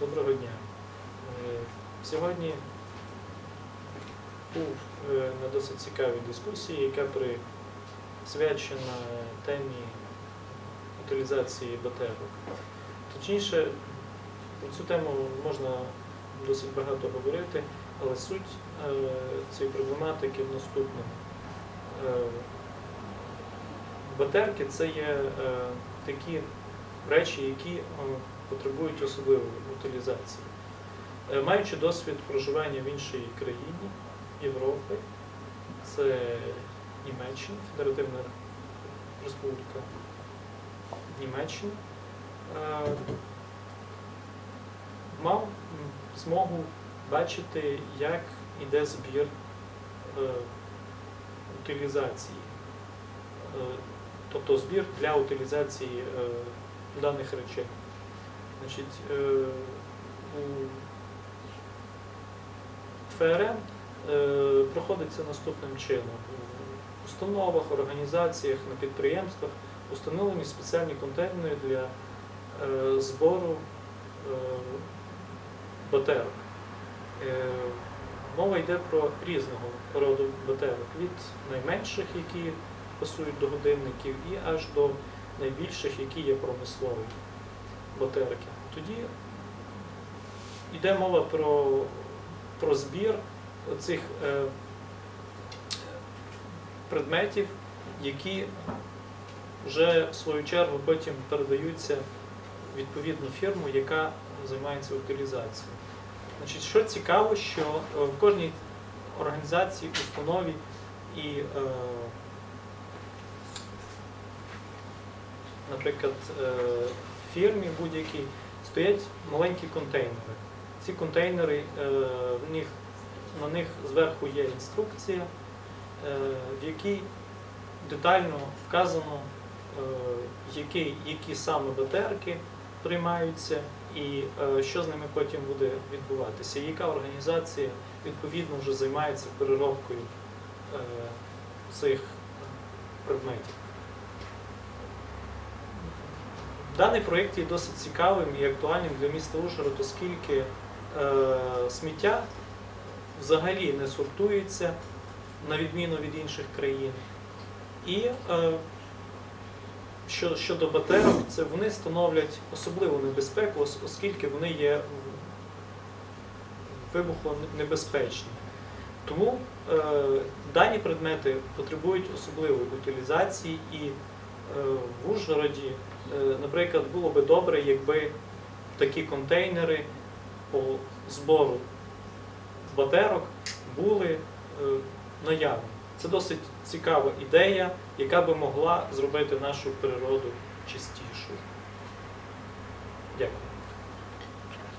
Доброго дня. Е, Сьогодні був е, на досить цікавій дискусії, яка присвячена темі утилізації БТРок. Точніше, про цю тему можна досить багато говорити, але суть е, цієї проблематики в наступному. Батерки це є такі речі, які потребують особливої утилізації. Е, Маючи досвід проживання в іншій країні Європи, це Німеччина, Федеративна Республіка Німеччина, е, мав змогу бачити, як іде збір е, утилізації. Тобто збір для утилізації даних речей. Значить, е, у ФРН е, проходиться наступним чином. У установах, організаціях, на підприємствах установлені спеціальні контейнери для е, збору батарейок. Е, Мова йде про різного роду батарейок, від найменших, які пасують до годинників, і аж до найбільших, які є промислові батарейки. Тоді йде мова про, про збір цих е, предметів, які вже в свою чергу потім передаються в відповідну фірму, яка займається утилізацією. Значить, що цікаво, що е, в кожній організації, установі і, е, наприклад, е, фірмі будь-якій стоять маленькі контейнери. Ці контейнери, е, в них, на них зверху є інструкція, е, в якій детально вказано, е, які, які саме БТРки приймаються і що з ними потім буде відбуватися. Яка організація відповідно вже займається переробкою цих предметів. Даний проєкт є досить цікавим і актуальним для міста Ужгород, оскільки е, сміття взагалі не сортується на відміну від інших країн. І е, що, щодо батарейок, це вони становлять особливу небезпеку, оскільки вони є вибухонебезпечні. Тому е, дані предмети потребують особливої утилізації і в Ужгороді, е, наприклад, було би добре, якби такі контейнери по збору батерок були е, наявні. Це досить цікава ідея, яка би могла зробити нашу природу чистішою.